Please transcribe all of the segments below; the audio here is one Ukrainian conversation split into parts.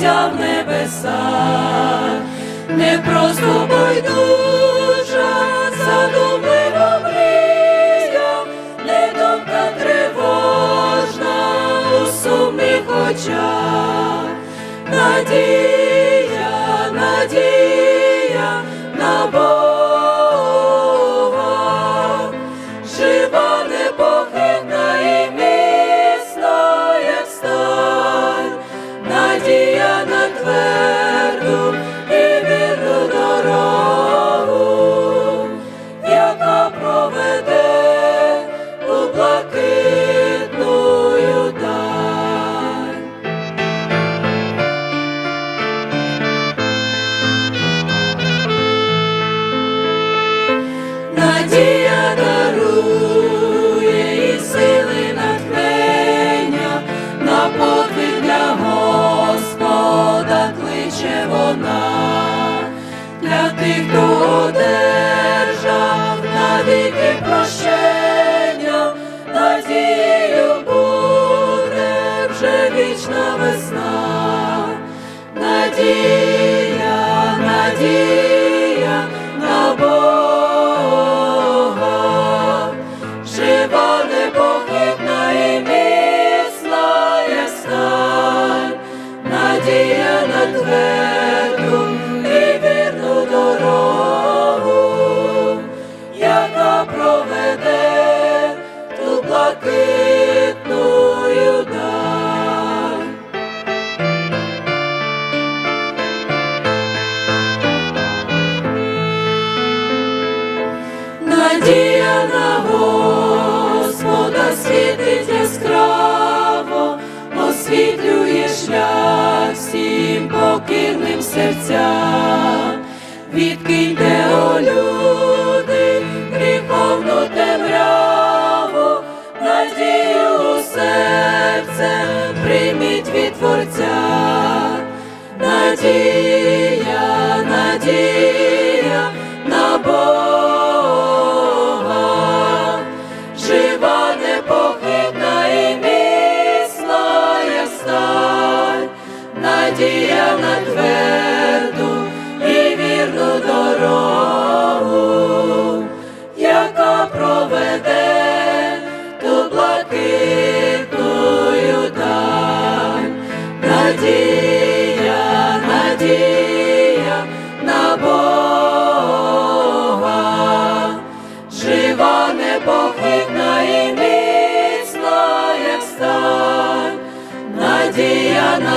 життя в небеса, не просто байдужа, задумлива мрія, не думка тривожна у сумних очах, надія, тих, хто одержав навіки прощення, надією буде вже вічна весна, надія, надія ту блакитную даль. Надія на Господа світить яскраво, освітлює шлях всім покірним серцям. Відкиньте, о прийміть Творця. Надія, надія на Бога,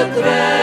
the grave.